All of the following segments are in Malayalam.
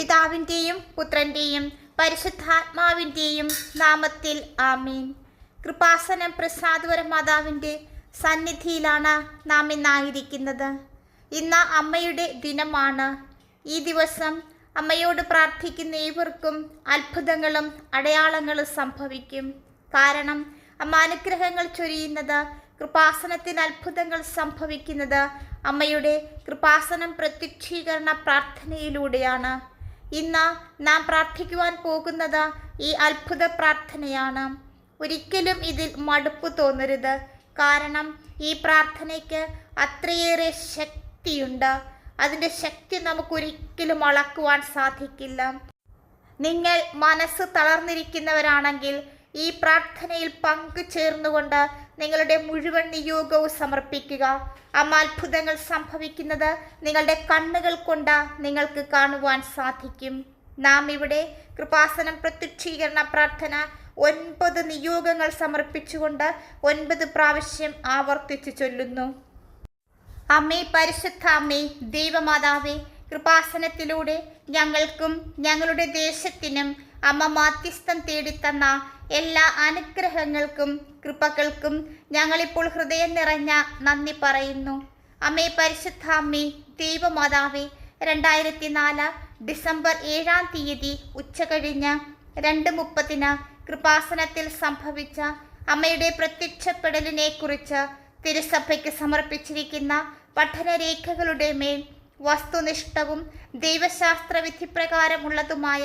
പിതാവിന്റെയും പുത്രന്റെയും പരിശുദ്ധാത്മാവിന്റെയും നാമത്തിൽ ആമീൻ. കൃപാസനം പ്രസാദപര മാതാവിന്റെ സന്നിധിയിലാണ് നാം ഇന്നായിരിക്കുന്നത്. ഇന്ന് അമ്മയുടെ ദിനമാണ്. ഈ ദിവസം അമ്മയോട് പ്രാർത്ഥിക്കുന്ന ഏവർക്കും അത്ഭുതങ്ങളും അടയാളങ്ങളും സംഭവിക്കും. കാരണം അമ്മ അനുഗ്രഹങ്ങൾ ചൊരിയുന്നത് കൃപാസനത്തിന് അത്ഭുതങ്ങൾ സംഭവിക്കുന്നത് അമ്മയുടെ കൃപാസനം പ്രത്യക്ഷീകരണ പ്രാർത്ഥനയിലൂടെയാണ്. ഇന്ന് നാം പ്രാർത്ഥിക്കുവാൻ പോകുന്നത് ഈ അത്ഭുത പ്രാർത്ഥനയാണ്. ഒരിക്കലും ഇതിൽ മടുപ്പ് തോന്നരുത്. കാരണം ഈ പ്രാർത്ഥനയ്ക്ക് അത്രയേറെ ശക്തിയുണ്ട്. അതിന്റെ ശക്തി നമുക്കൊരിക്കലും അളക്കുവാൻ സാധിക്കില്ല. നിങ്ങൾ മനസ്സ് തളർന്നിരിക്കുന്നവരാണെങ്കിൽ ഈ പ്രാർത്ഥനയിൽ പങ്കു ചേർന്നുകൊണ്ട് നിങ്ങളുടെ മുഴുവൻ നിയോഗവും സമർപ്പിക്കുക. അമ്മ അത്ഭുതങ്ങൾ സംഭവിക്കുന്നത് നിങ്ങളുടെ കണ്ണുകൾ കൊണ്ട് നിങ്ങൾക്ക് കാണുവാൻ സാധിക്കും. നാം ഇവിടെ കൃപാസനം പ്രത്യക്ഷീകരണ പ്രാർത്ഥന ഒൻപത് നിയോഗങ്ങൾ സമർപ്പിച്ചുകൊണ്ട് ഒൻപത് പ്രാവശ്യം ആവർത്തിച്ചു ചൊല്ലുന്നു. അമ്മേ പരിശുദ്ധ അമ്മേ ദൈവമാതാവേ കൃപാസനത്തിലൂടെ ഞങ്ങൾക്കും ഞങ്ങളുടെ ദേശത്തിനും അമ്മ മാധ്യസ്ഥം തേടിത്തന്ന എല്ലാ അനുഗ്രഹങ്ങൾക്കും കൃപകൾക്കും ഞങ്ങളിപ്പോൾ ഹൃദയം നിറഞ്ഞ നന്ദി പറയുന്നു. അമ്മേ പരിശുദ്ധ അമ്മേ ദൈവമാതാവേ രണ്ടായിരത്തി നാല് ഡിസംബർ ഏഴാം തീയതി ഉച്ചകഴിഞ്ഞ് രണ്ട് മുപ്പതിന് കൃപാസനത്തിൽ സംഭവിച്ച അമ്മയുടെ പ്രത്യക്ഷപ്പെടലിനെ കുറിച്ച് തിരുസഭയ്ക്ക് സമർപ്പിച്ചിരിക്കുന്ന പഠനരേഖകളുടെ മേൽ വസ്തുനിഷ്ഠവും ദൈവശാസ്ത്ര വിധിപ്രകാരമുള്ളതുമായ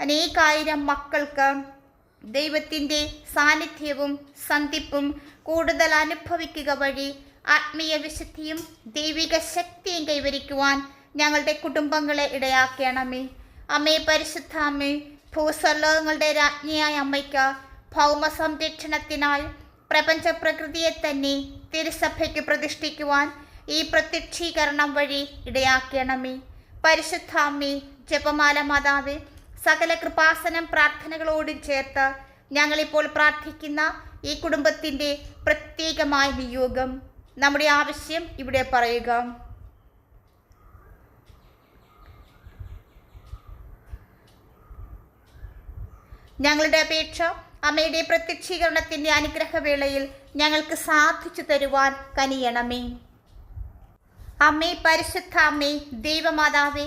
അനേകായിരം മക്കൾക്ക് ദൈവത്തിന്റെ സാന്നിധ്യവും സന്ധിപ്പും കൂടുതൽ അനുഭവിക്കുക വഴി ആത്മീയ വിശുദ്ധിയും ദൈവിക ശക്തിയും കൈവരിക്കുവാൻ ഞങ്ങളുടെ കുടുംബങ്ങളെ ഇടയാക്കണമേ. അമ്മേ പരിശുദ്ധ അമ്മേ ഭൂസ്വർലോകങ്ങളുടെ രാജ്ഞിയായ അമ്മയ്ക്ക് ഭൗമ സംരക്ഷണത്തിനായി പ്രപഞ്ച പ്രകൃതിയെ തന്നെ തിരുസഭയ്ക്ക് പ്രതിഷ്ഠിക്കുവാൻ ഈ പ്രത്യക്ഷീകരണം വഴി ഇടയാക്കണമേ. പരിശുദ്ധ അമ്മേ ജപമാല മാതാവേ സകല കൃപാസനം പ്രാർത്ഥനകളോടും ചേർത്ത് ഞങ്ങളിപ്പോൾ പ്രാർത്ഥിക്കുന്ന ഈ കുടുംബത്തിന്റെ പ്രത്യേകമായ നിയോഗം നമ്മുടെ ആവശ്യം ഇവിടെ പറയുക. ഞങ്ങളുടെ അപേക്ഷ അമ്മയുടെ പ്രത്യക്ഷീകരണത്തിന്റെ അനുഗ്രഹവേളയിൽ ഞങ്ങൾക്ക് സാധിച്ചു തരുവാൻ കനിയണമേ. അമ്മേ പരിശുദ്ധ അമ്മേ ദൈവമാതാവേ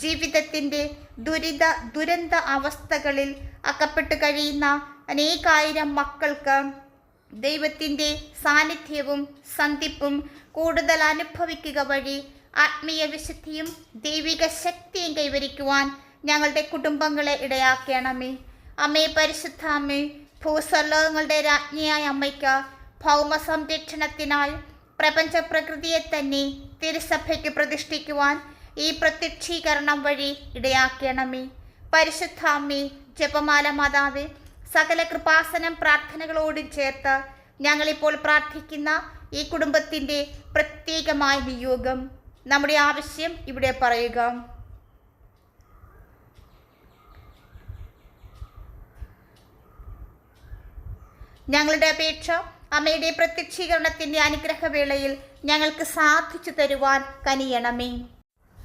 ജീവിതത്തിന്റെ ദുരിത ദുരന്ത അവസ്ഥകളിൽ അകപ്പെട്ട് കഴിയുന്ന അനേകായിരം മക്കൾക്ക് ദൈവത്തിന്റെ സാന്നിധ്യവും സന്ധിപ്പും കൂടുതൽ അനുഭവിക്കുക വഴി ആത്മീയ വിശുദ്ധിയും ദൈവിക ശക്തിയും കൈവരിക്കുവാൻ ഞങ്ങളുടെ കുടുംബങ്ങളെ ഇടയാക്കണമേ. അമ്മേ പരിശുദ്ധ അമ്മേ ഭൂസ്വർലോകങ്ങളുടെ രാജ്ഞിയായ അമ്മയ്ക്ക് ഭൗമ സംരക്ഷണത്തിനായി പ്രപഞ്ച പ്രകൃതിയെ തന്നെ തിരുസഭയ്ക്ക് പ്രതിഷ്ഠിക്കുവാൻ ഈ പ്രത്യക്ഷീകരണം വഴി ഇടയാക്കണമേ. പരിശുദ്ധ അമ്മേ ജപമാല മാതാവേ സകല കൃപാസനം പ്രാർത്ഥനകളോട് ചേർത്ത് ഞങ്ങളിപ്പോൾ പ്രാർത്ഥിക്കുന്ന ഈ കുടുംബത്തിന്റെ പ്രത്യേകമായ നിയോഗം നമ്മുടെ ആവശ്യം ഇവിടെ പറയുക. ഞങ്ങളുടെ അപേക്ഷ അമ്മയുടെ പ്രത്യക്ഷീകരണത്തിന്റെ അനുഗ്രഹവേളയിൽ ഞങ്ങൾക്ക് സാധിച്ചു തരുവാൻ കനിയണമേ.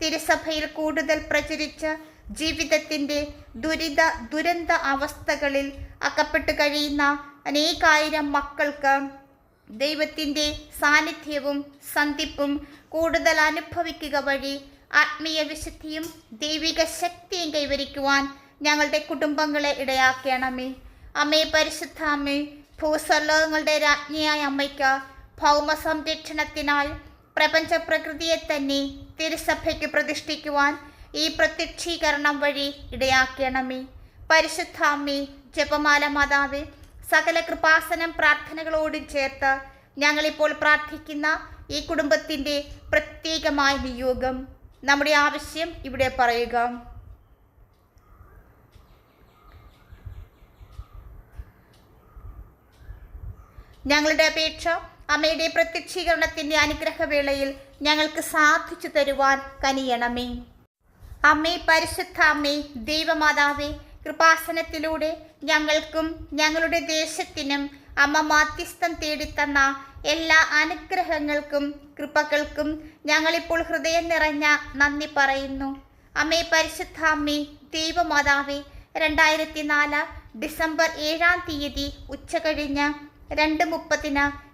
തിരുസഭയിൽ കൂടുതൽ പ്രചരിച്ച ജീവിതത്തിന്റെ ദുരിത ദുരന്ത അവസ്ഥകളിൽ അകപ്പെട്ടു കഴിയുന്ന അനേകായിരം മക്കൾക്ക് ദൈവത്തിന്റെ സാന്നിധ്യവും സന്ധിപ്പും കൂടുതൽ അനുഭവിക്കുക വഴി ആത്മീയ വിശുദ്ധിയും ദൈവിക ശക്തിയും കൈവരിക്കുവാൻ ഞങ്ങളുടെ കുടുംബങ്ങളെ ഇടയാക്കണമേ. അമ്മേ പരിശുദ്ധ അമ്മേ ഭൂസ്വർലോകങ്ങളുടെ രാജ്ഞിയായ അമ്മയ്ക്ക് ഭൗമ സംരക്ഷണത്തിനായി പ്രപഞ്ച പ്രകൃതിയെ തന്നെ തിരുസഭയ്ക്ക് പ്രതിഷ്ഠിക്കുവാൻ ഈ പ്രത്യക്ഷീകരണം വഴി ഇടയാക്കണമേ. പരിശുദ്ധ അമ്മേ ജപമാല മാതാവേ സകല കൃപാസനം പ്രാർത്ഥനകളോടും ചേർത്ത് ഞങ്ങളിപ്പോൾ പ്രാർത്ഥിക്കുന്ന ഈ കുടുംബത്തിന്റെ പ്രത്യേകമായ നിയോഗം നമ്മുടെ ആവശ്യം ഇവിടെ പറയുക. ഞങ്ങളുടെ അപേക്ഷ അമ്മയുടെ പ്രത്യക്ഷീകരണത്തിന്റെ അനുഗ്രഹവേളയിൽ ഞങ്ങൾക്ക് സാധിച്ചു തരുവാൻ കനിയണമേ. അമ്മേ പരിശുദ്ധ അമ്മേ ദൈവമാതാവേ കൃപാസനത്തിലൂടെ ഞങ്ങൾക്കും ഞങ്ങളുടെ ദേശത്തിനും അമ്മ മാധ്യസ്ഥം തേടിത്തന്ന എല്ലാ അനുഗ്രഹങ്ങൾക്കും കൃപകൾക്കും ഞങ്ങളിപ്പോൾ ഹൃദയം നിറഞ്ഞ നന്ദി പറയുന്നു. അമ്മേ പരിശുദ്ധ അമ്മേ ദൈവമാതാവേ രണ്ടായിരത്തി നാല് ഡിസംബർ ഏഴാം തീയതി ഉച്ചകഴിഞ്ഞ് രണ്ട് മുപ്പതിന്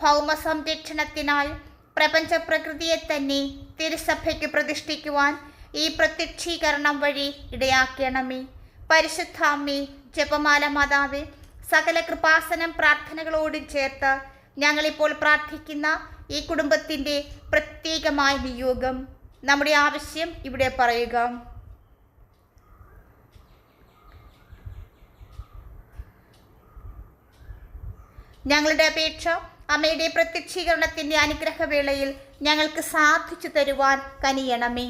ഭൗമ സംരക്ഷണത്തിനായി പ്രപഞ്ച പ്രകൃതിയെ തന്നെ തിരുസഭയ്ക്ക് പ്രതിഷ്ഠിക്കുവാൻ ഈ പ്രത്യക്ഷീകരണം വഴി ഇടയാക്കണമേ. പരിശുദ്ധ അമ്മേ ജപമാല മാതാവേ സകല കൃപാസനം പ്രാർത്ഥനകളോടും ചേർത്ത് ഞങ്ങളിപ്പോൾ പ്രാർത്ഥിക്കുന്ന ഈ കുടുംബത്തിന്റെ പ്രത്യേകമായ നിയോഗം നമ്മുടെ ആവശ്യം ഇവിടെ പറയുക. ഞങ്ങളുടെ അപേക്ഷ അമ്മയുടെ പ്രത്യക്ഷീകരണത്തിന്റെ അനുഗ്രഹവേളയിൽ ഞങ്ങൾക്ക് സാധിച്ചു തരുവാൻ കനിയണമേ.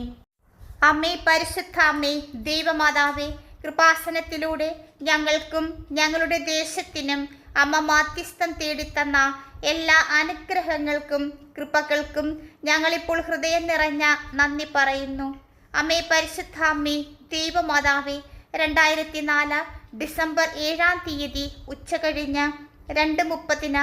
അമ്മേ പരിശുദ്ധ അമ്മേ ദൈവമാതാവേ കൃപാസനത്തിലൂടെ ഞങ്ങൾക്കും ഞങ്ങളുടെ ദേശത്തിനും അമ്മ മാധ്യസ്ഥം തേടിത്തന്ന എല്ലാ അനുഗ്രഹങ്ങൾക്കും കൃപകൾക്കും ഞങ്ങളിപ്പോൾ ഹൃദയം നിറഞ്ഞ നന്ദി പറയുന്നു. അമ്മേ പരിശുദ്ധ അമ്മേ ദൈവമാതാവേ രണ്ടായിരത്തി നാല് ഡിസംബർ ഏഴാം തീയതി ഉച്ച ഉച്ചകഴിഞ്ഞ് രണ്ട് മുപ്പതിന്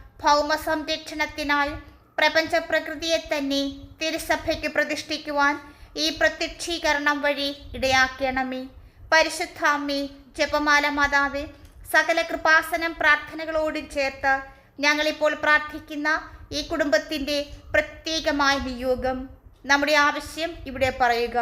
ഭൗമ സംരക്ഷണത്തിനായി പ്രപഞ്ച പ്രകൃതിയെ തന്നെ തിരുസഭയ്ക്ക് പ്രതിഷ്ഠിക്കുവാൻ ഈ പ്രത്യക്ഷീകരണം വഴി ഇടയാക്കണമേ. പരിശുദ്ധ അമ്മേ ജപമാല മാതാവേ സകല കൃപാസനം പ്രാർത്ഥനകളോടും ചേർത്ത് ഞങ്ങളിപ്പോൾ പ്രാർത്ഥിക്കുന്ന ഈ കുടുംബത്തിന്റെ പ്രത്യേകമായ നിയോഗം നമ്മുടെ ആവശ്യം ഇവിടെ പറയുക.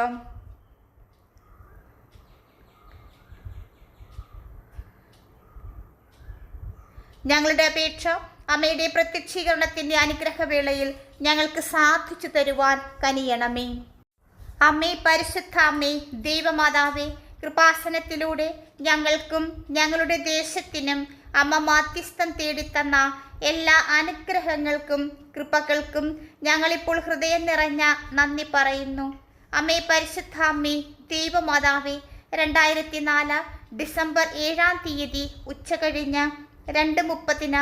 ഞങ്ങളുടെ അപേക്ഷ അമ്മയുടെ പ്രത്യക്ഷീകരണത്തിന്റെ അനുഗ്രഹവേളയിൽ ഞങ്ങൾക്ക് സാധിച്ചു തരുവാൻ കനിയണമേ. അമ്മേ പരിശുദ്ധ അമ്മേ ദൈവമാതാവേ കൃപാസനത്തിലൂടെ ഞങ്ങൾക്കും ഞങ്ങളുടെ ദേശത്തിനും അമ്മ മാധ്യസ്ഥം തേടിത്തന്ന എല്ലാ അനുഗ്രഹങ്ങൾക്കും കൃപകൾക്കും ഞങ്ങളിപ്പോൾ ഹൃദയം നിറഞ്ഞ നന്ദി പറയുന്നു. അമ്മേ പരിശുദ്ധ അമ്മേ ദൈവമാതാവേ രണ്ടായിരത്തി നാല് ഡിസംബർ ഏഴാം തീയതി ഉച്ചകഴിഞ്ഞ് രണ്ട് മുപ്പതിന്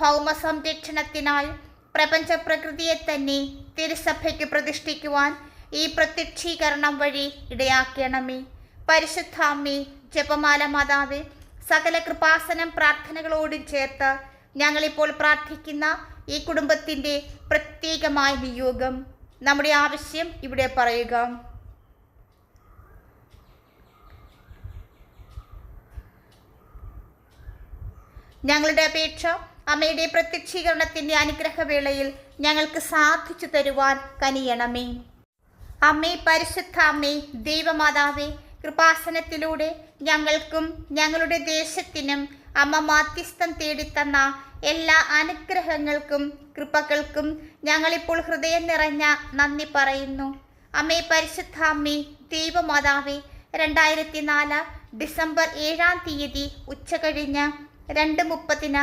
ഭൗമ സംരക്ഷണത്തിനായി പ്രപഞ്ച പ്രകൃതിയെ തന്നെ തിരുസഭയ്ക്ക് പ്രതിഷ്ഠിക്കുവാൻ ഈ പ്രത്യക്ഷീകരണം വഴി ഇടയാക്കണമേ. പരിശുദ്ധ അമ്മേ ജപമാല മാതാവ് സകല കൃപാസനം പ്രാർത്ഥനകളോടും ചേർത്ത് ഞങ്ങളിപ്പോൾ പ്രാർത്ഥിക്കുന്ന ഈ കുടുംബത്തിന്റെ പ്രത്യേകമായ നിയോഗം നമ്മുടെ ആവശ്യം ഇവിടെ പറയുക. ഞങ്ങളുടെ അപേക്ഷ അമ്മയുടെ പ്രത്യക്ഷീകരണത്തിന്റെ അനുഗ്രഹവേളയിൽ ഞങ്ങൾക്ക് സാധിച്ചു തരുവാൻ കനിയണമേ. അമ്മേ പരിശുദ്ധ അമ്മേ ദൈവമാതാവേ കൃപാസനത്തിലൂടെ ഞങ്ങൾക്കും ഞങ്ങളുടെ ദേശത്തിനും അമ്മ മാധ്യസ്ഥം തേടിത്തന്ന എല്ലാ അനുഗ്രഹങ്ങൾക്കും കൃപകൾക്കും ഞങ്ങളിപ്പോൾ ഹൃദയം നിറഞ്ഞ നന്ദി പറയുന്നു. അമ്മേ പരിശുദ്ധ അമ്മേ ദൈവമാതാവേ രണ്ടായിരത്തി നാല് ഡിസംബർ ഏഴാം തീയതി ഉച്ച ഉച്ചകഴിഞ്ഞ് രണ്ട് മുപ്പതിന്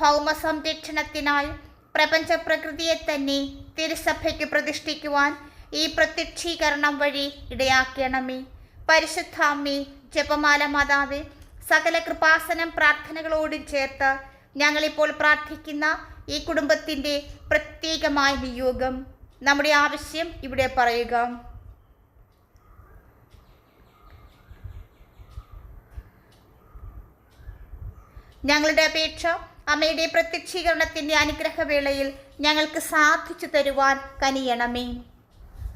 ഭൗമ സംരക്ഷണത്തിനായി പ്രപഞ്ച പ്രകൃതിയെ തന്നെ തിരുസഭയ്ക്ക് പ്രതിഷ്ഠിക്കുവാൻ ഈ പ്രത്യക്ഷീകരണം വഴി ഇടയാക്കണമേ. പരിശുദ്ധ അമ്മേ ജപമാല മാതാവേ സകല കൃപാസനം പ്രാർത്ഥനകളോടും ചേർത്ത് ഞങ്ങളിപ്പോൾ പ്രാർത്ഥിക്കുന്ന ഈ കുടുംബത്തിന്റെ പ്രത്യേകമായ നിയോഗം നമ്മുടെ ആവശ്യം ഇവിടെ പറയുക. ഞങ്ങളുടെ അപേക്ഷ അമ്മയുടെ പ്രത്യക്ഷീകരണത്തിന്റെ അനുഗ്രഹവേളയിൽ ഞങ്ങൾക്ക് സാധിച്ചു തരുവാൻ കനിയണമേ.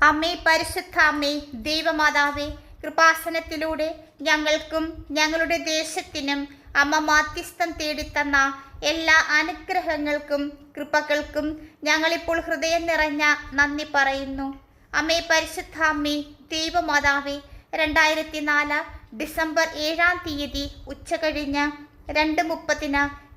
അമ്മേ പരിശുദ്ധ അമ്മേ ദൈവമാതാവേ കൃപാസനത്തിലൂടെ ഞങ്ങൾക്കും ഞങ്ങളുടെ ദേശത്തിനും അമ്മ മാധ്യസ്ഥം തേടിത്തന്ന എല്ലാ അനുഗ്രഹങ്ങൾക്കും കൃപകൾക്കും ഞങ്ങളിപ്പോൾ ഹൃദയം നിറഞ്ഞ നന്ദി പറയുന്നു. അമ്മേ പരിശുദ്ധ അമ്മേ ദൈവമാതാവേ രണ്ടായിരത്തി നാല് ഡിസംബർ ഏഴാം തീയതി ഉച്ചകഴിഞ്ഞ് രണ്ട് മുപ്പതിന്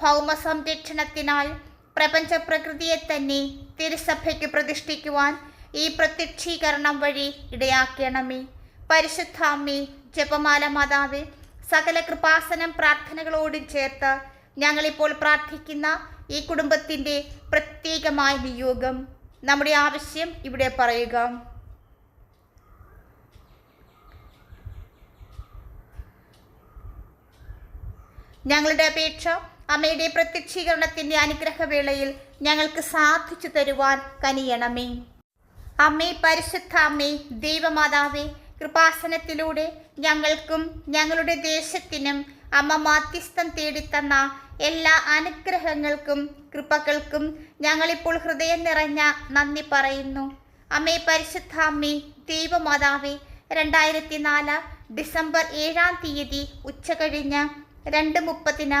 ഭൗമ സംരക്ഷണത്തിനായി പ്രപഞ്ച പ്രകൃതിയെ തന്നെ തിരുസഭയ്ക്ക് പ്രതിഷ്ഠിക്കുവാൻ ഈ പ്രത്യക്ഷീകരണം വഴി ഇടയാക്കണമേ. പരിശുദ്ധ അമ്മേ ജപമാല മാതാവേ സകല കൃപാസനം പ്രാർത്ഥനകളോടും ചേർത്ത് ഞങ്ങളിപ്പോൾ പ്രാർത്ഥിക്കുന്ന ഈ കുടുംബത്തിന്റെ പ്രത്യേകമായ നിയോഗം നമ്മുടെ ആവശ്യം ഇവിടെ പറയുക. ഞങ്ങളുടെ അപേക്ഷ അമ്മയുടെ പ്രത്യക്ഷീകരണത്തിന്റെ അനുഗ്രഹവേളയിൽ ഞങ്ങൾക്ക് സാധിച്ചു തരുവാൻ കനിയണമേ. അമ്മേ പരിശുദ്ധ അമ്മേ ദൈവമാതാവേ കൃപാസനത്തിലൂടെ ഞങ്ങൾക്കും ഞങ്ങളുടെ ദേശത്തിനും അമ്മ മാധ്യസ്ഥം തേടിത്തന്ന എല്ലാ അനുഗ്രഹങ്ങൾക്കും കൃപകൾക്കും ഞങ്ങളിപ്പോൾ ഹൃദയം നിറഞ്ഞ നന്ദി പറയുന്നു. അമ്മേ പരിശുദ്ധ അമ്മേ ദൈവമാതാവേ രണ്ടായിരത്തി നാല് ഡിസംബർ ഏഴാം തീയതി ഉച്ചകഴിഞ്ഞ് രണ്ട് മുപ്പതിന്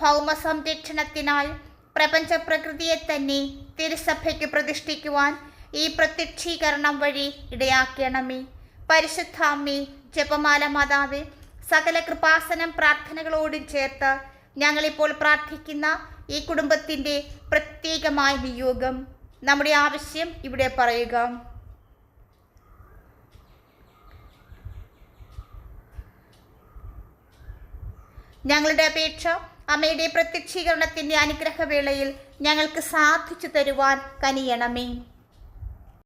ഭൗമ സംരക്ഷണത്തിനായി പ്രപഞ്ച പ്രകൃതിയെ തന്നെ തിരുസഭയ്ക്ക് പ്രതിഷ്ഠിക്കുവാൻ ഈ പ്രത്യക്ഷീകരണം വഴി ഇടയാക്കണമേ. പരിശുദ്ധ അമ്മേ ജപമാല മാതാവേ സകല കൃപാസനം പ്രാർത്ഥനകളോടും ചേർത്ത് ഞങ്ങളിപ്പോൾ പ്രാർത്ഥിക്കുന്ന ഈ കുടുംബത്തിന്റെ പ്രത്യേകമായ നിയോഗം നമ്മുടെ ആവശ്യം ഇവിടെ പറയുക. ഞങ്ങളുടെ അപേക്ഷ അമ്മയുടെ പ്രത്യക്ഷീകരണത്തിന്റെ അനുഗ്രഹവേളയിൽ ഞങ്ങൾക്ക് സാധിച്ചു തരുവാൻ കനിയണമേ.